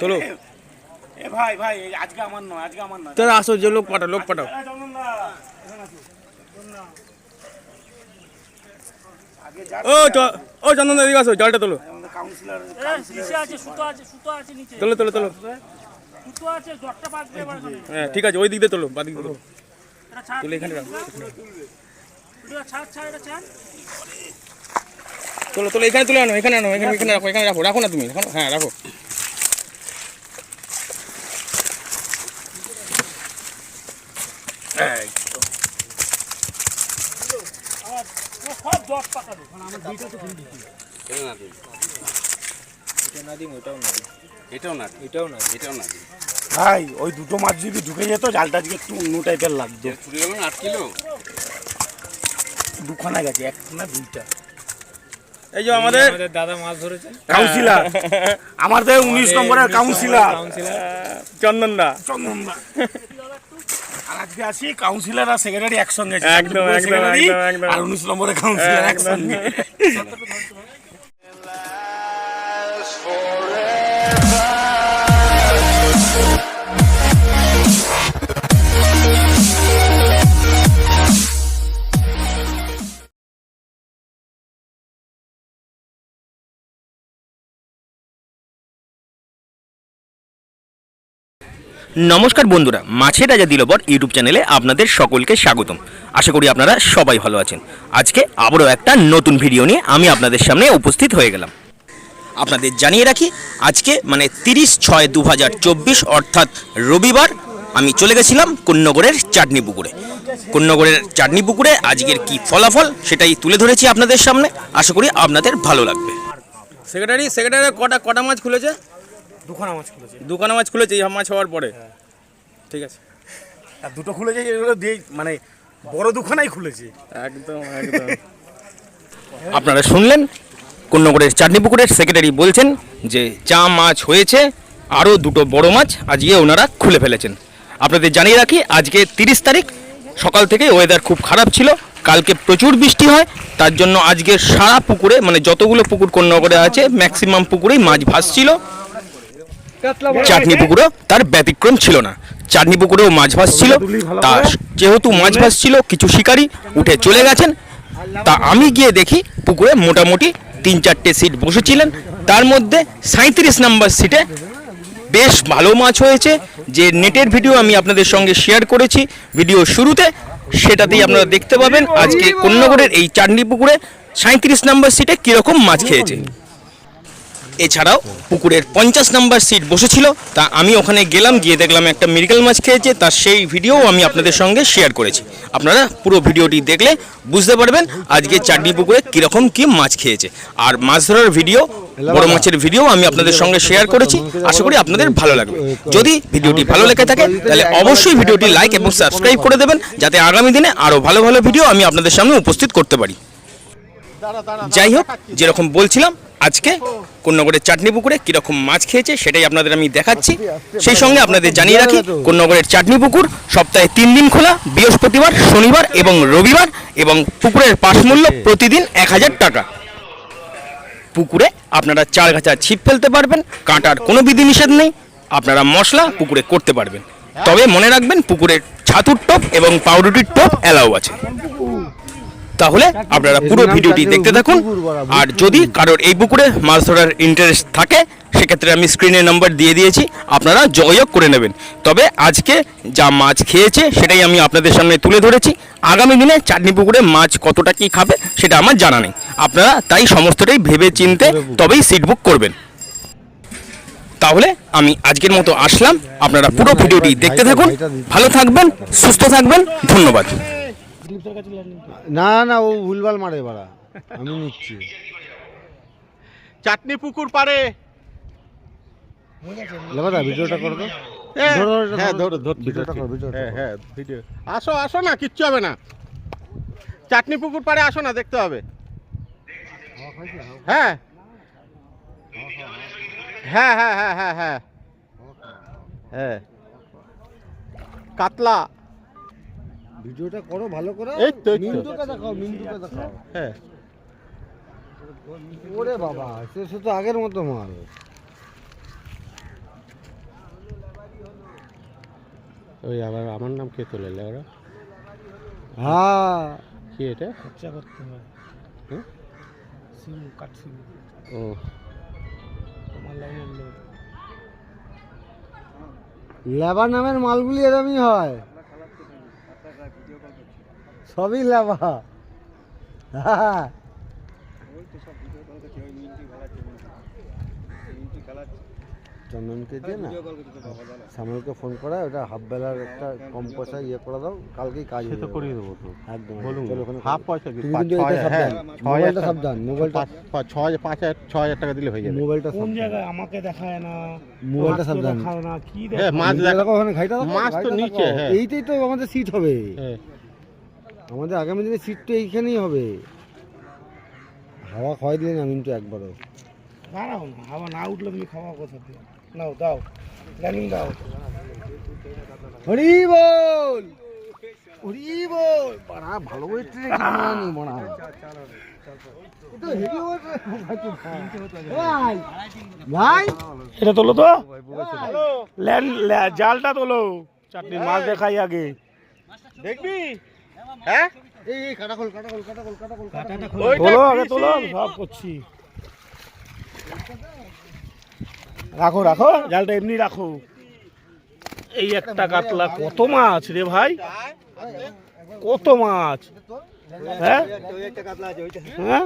তোলো। এ ভাই ভাই আজকে আমার নয় আজকে আমার নয়। তোরা আসো যে লোক পাঠাও লোক পাঠাও। এ, চন্দনদা, এখানে আসো। আগে যা ও ও চন্দন এদিকে আসো জলটা তোলো। আমাদের কাউন্সিলর নিচে আছে সুতো আছে সুতো আছে নিচে। তোলো তোলো তোলো। হ্যাঁ ঠিক আছে ওই দিক দিয়ে তোলো বাদিক তোলো। তুলে এখানে তোলো তোলো এখানে তুলে আনো এখানে আনো এখানে এখানে রাখো এখানে রাখো রাখো না তুমি রাখো হ্যাঁ রাখো। ও সব জট পাকাবে ভাই ওই দুটো মাছ যদি ঢুকে যেত জালটা আজকে একটু অন্য টাইপের লাগতো। গেল না আট কিলো দুখানা গেছে এক না দুইটা। এই যে আমাদের দাদা মাছ ধরেছে। কাউন্সিলর আমার তো উনিশ নম্বরের কাউন্সিলার চন্দন দা চন্দনদা। আর আজকে আছি কাউন্সিলর আর সেক্রেটারি একসঙ্গে। একদম, একদম, একদম। আর উনিশ নম্বরে কাউন্সিলর একসঙ্গে নমস্কার বন্ধুরা, মাছের রাজা দিলবর ইউটিউব চ্যানেলে আপনাদের সকলকে স্বাগতম। আশা করি আপনারা সবাই ভালো আছেন। আজকে আবারও একটা নতুন ভিডিও নিয়ে আমি আপনাদের সামনে উপস্থিত হয়ে গেলাম। আপনাদের জানিয়ে রাখি, আজকে মানে তিরিশ ছয় দু অর্থাৎ রবিবার, আমি চলে গেছিলাম কোন্নগরের চাটনি পুকুরে। কোন্নগরের চাটনি পুকুরে আজকের কি ফলাফল সেটাই তুলে ধরেছি আপনাদের সামনে। আশা করি আপনাদের ভালো লাগবে। সেক্রেটারি সেক্রেটারি, কটা কটা মাছ খুলেছে? দুখানা মাছ খুলেছে। দুখানা মাছ খুলেছে এই মাছ হওয়ার পরে। ঠিক আছে। আর দুটো খুলেছে যেগুলো দিয়ে মানে বড় দুখানাই খুলেছে। একদম একদম। আপনারা শুনলেন কোন্নগরের চাটনি পুকুরের সেক্রেটারি বলছেন যে যা মাছ হয়েছে আরও দুটো বড় মাছ আজকে ওনারা খুলে ফেলেছেন। আপনাদের জানিয়ে রাখি আজকে তিরিশ তারিখ সকাল থেকে ওয়েদার খুব খারাপ ছিল কালকে প্রচুর বৃষ্টি হয় তার জন্য আজকে সারা পুকুরে মানে যতগুলো পুকুর কোন্নগরে আছে ম্যাক্সিমাম পুকুরেই মাছ ভাসছিল। চাটনি পুকুরেও তার ব্যতিক্রম ছিল না। চাটনি পুকুরেও মাছ ভাসছিল তা যেহেতু মাছ ভাসছিল কিছু শিকারী উঠে চলে গেছেন। তা আমি গিয়ে দেখি পুকুরে মোটামুটি তিন চারটে সিট বসেছিলেন। তার মধ্যে সাঁত্রিশ নাম্বার সিটে বেশ ভালো মাছ হয়েছে। যে নেটের ভিডিও আমি আপনাদের সঙ্গে শেয়ার করেছি ভিডিও শুরুতে সেটাতেই আপনারা দেখতে পাবেন আজকে কন্যাগড়ের এই চাটনি পুকুরে সাঁত্রিশ নাম্বার সিটে কীরকম মাছ খেয়েছে। এছাড়াও পুকুরের পঞ্চাশ নাম্বার সিট বসেছিল, তা আমি ওখানে গেলাম, গিয়ে দেখলাম একটা মিরকেল মাছ খেয়েছে তার সেই ভিডিও আমি আপনাদের সঙ্গে শেয়ার করেছি। আপনারা পুরো ভিডিওটি দেখলে বুঝতে পারবেন আজকে চাটনি পুকুরে কীরকম কী মাছ খেয়েছে। আর মাছ ধরার ভিডিও বড় মাছের ভিডিও আমি আপনাদের সঙ্গে শেয়ার করেছি, আশা করি আপনাদের ভালো লাগবে। যদি ভিডিওটি ভালো লেগে থাকে, তাহলে অবশ্যই ভিডিওটি লাইক এবং সাবস্ক্রাইব করে দেবেন, যাতে আগামী দিনে আরও ভালো ভালো ভিডিও আমি আপনাদের সামনে উপস্থিত করতে পারি। যাই হোক, যেরকম বলছিলাম আজকে কন্যাগড়ের চাটনি পুকুরে কীরকম মাছ খেয়েছে সেটাই আপনাদের আমি দেখাচ্ছি। সেই সঙ্গে আপনাদের জানিয়ে রাখি কন্যাগড়ের চাটনি পুকুর সপ্তাহে তিন দিন খোলা, বৃহস্পতিবার, শনিবার এবং রবিবার এবং পুকুরের পাশ মূল্য প্রতিদিন এক হাজার টাকা। পুকুরে আপনারা চার গাছা ছিপ ফেলতে পারবেন, কাঁটার কোনো বিধিনিষেধ নেই, আপনারা মশলা পুকুরে করতে পারবেন। তবে মনে রাখবেন পুকুরের ছাতুর টপ এবং পাউরুটির টপ অ্যালাউ আছে। তাহলে আপনারা পুরো ভিডিওটি দেখতে থাকুন। আর যদি কারোর এই পুকুরে মাছ ধরার ইন্টারেস্ট থাকে সেক্ষেত্রে আমি স্ক্রিনে নাম্বার দিয়ে দিয়েছি আপনারা যোগাযোগ করে নেবেন। তবে আজকে যা মাছ খেয়েছে সেটাই আমি আপনাদের সামনে তুলে ধরেছি। আগামী দিনে চাটনি পুকুরে মাছ কতটা কি খাবে সেটা আমার জানা নেই। আপনারা তাই সমস্তটাই ভেবে চিনতে তবেই সিট বুক করবেন। তাহলে আমি আজকের মতো আসলাম। আপনারা পুরো ভিডিওটি দেখতে থাকুন। ভালো থাকবেন সুস্থ থাকবেন। ধন্যবাদ। না না ও ভুলভাল মারে বাড়া। আমি নিচ্ছি। চাটনি পুকুর পারে লেবাদা ভিডিওটা করো তো। হ্যাঁ ধরো, ধরো, হ্যাঁ ধরো। ধরো ধরছি ভিডিওটা ধরছি। করো, ভিডিওটা হ্যাঁ করো। হ্যাঁ ভিডিও। আসো আসো না কিচ্ছু হবে না। চাটনি পুকুর পারে আসো না দেখতে হবে। হ্যাঁ। হ্যাঁ হ্যাঁ হ্যাঁ হ্যাঁ হ্যাঁ। হ্যাঁ। কাতলা। ভিডিওটা করো ভালো করে। এই তো, মিন্টুকে দেখাও মিন্টুকে দেখাও। হ্যাঁ। ওরে বাবা সে সে তো আগের মতো মাল। ওই আবার আমার নাম কে তোলে ওরা হ্যাঁ। কি এটা? খরচা করতে হয়। হুম? সিম কাট সিম। ও। তোমার লাইনের লোক। লেবার নামের মালগুলি এরমই হয়। সবই হ্যাঁ চন্দনকে দিয়ে না? শ্যামলকে ফোন করা ওটা হাফ বেলার একটা কম পয়সা ইয়ে করে দাও কালকেই কাজ হয়ে করিয়ে দেবো তো। একদম বলুন চলো ওখানে হাফ পয়সা তুমি পাঁচ কিন্তু এটা হ্যাঁ সাবধান মোবাইলটা হাজার সাবধান মোবাইলটা ছয় পাঁচ হাজার ছয় হাজার টাকা দিলে হয়ে যাবে। মোবাইলটা কোন জায়গায় আমাকে দেখায় না? মোবাইলটা সাবধান। না কি হ্যাঁ মাছ দেখো ওখানে ঘাইটা মাছ তো নিচে, হ্যাঁ। এইটাই তো আমাদের সিট হবে। হ্যাঁ। আমাদের আগামী দিনে সিটটা এইখানেই হবে। হাওয়া খয় দিলে না কিন্তু একবারও। দাঁড়াও না হাওয়া না উঠলে তুমি খাওয়া কোথা দিয়ে নাও দাও। প্ল্যানিং দাও। হরি বল হরি বল বাড়া ভালো করে ট্রেনে কামানি বড়া। এটা হেভি ওয়াটার ভাই। ভাই। এটা তোলো তো। ল্যান্ড ল্যা- জালটা তোলো। চারটি মাছ দেখাই আগে। দেখবি? হ্যাঁ? এই এই কাটা খোল কাটা খোল কাটা খোল কাটা খোল কাটা খোল। তোলো আগে তোলো সব করছি। রাখো রাখো। জালটা এমনি রাখো। এই একটা কাতলা কত মাছ রে ভাই? কত মাছ? হ্যাঁ? হ্যাঁ?